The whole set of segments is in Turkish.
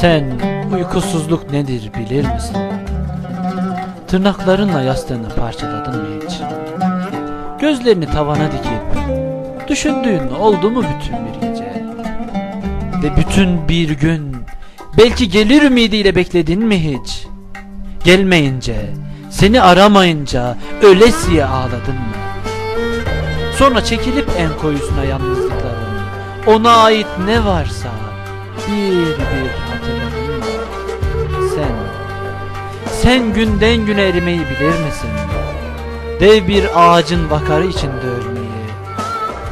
Sen uykusuzluk nedir bilir misin? Tırnaklarınla yastığını parçaladın mı hiç? Gözlerini tavana dikip düşündüğün oldu mu bütün bir gece? Ve bütün bir gün belki gelir ümidiyle bekledin mi hiç? Gelmeyince, seni aramayınca ölesiye ağladın mı? Sonra çekilip en koyusuna yalnızlıkların, ona ait ne varsa bir bir sen günden güne erimeyi bilir misin? Dev bir ağacın vakarı içinde ölmeyi,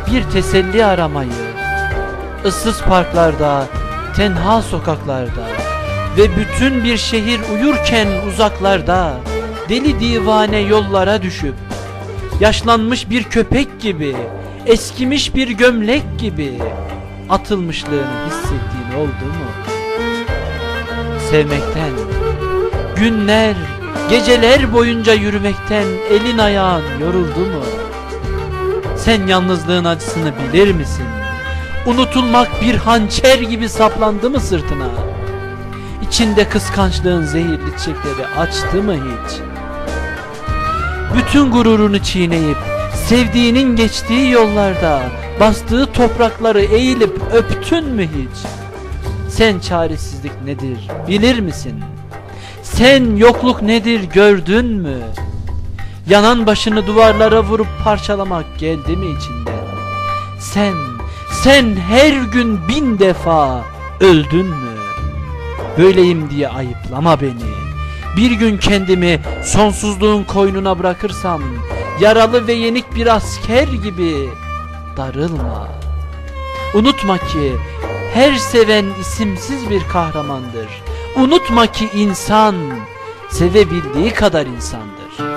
bir teselli aramayı, ıssız parklarda, tenha sokaklarda ve bütün bir şehir uyurken uzaklarda, deli divane yollara düşüp, yaşlanmış bir köpek gibi, eskimiş bir gömlek gibi atılmışlığını hissettiğin oldu mu? Sevmekten, günler, geceler boyunca yürümekten elin ayağın yoruldu mu? Sen yalnızlığın acısını bilir misin? Unutulmak bir hançer gibi saplandı mı sırtına? İçinde kıskançlığın zehirli çiçekleri açtı mı hiç? Bütün gururunu çiğneyip sevdiğinin geçtiği yollarda bastığı toprakları eğilip öptün mü hiç? Sen çaresizlik nedir bilir misin? Sen yokluk nedir gördün mü? Yanan başını duvarlara vurup parçalamak geldi mi içinden? Sen, sen her gün bin defa öldün mü? Böyleyim diye ayıplama beni. Bir gün kendimi sonsuzluğun koynuna bırakırsam yaralı ve yenik bir asker gibi darılma. Unutma ki her seven isimsiz bir kahramandır. Unutma ki insan sevebildiği kadar insandır.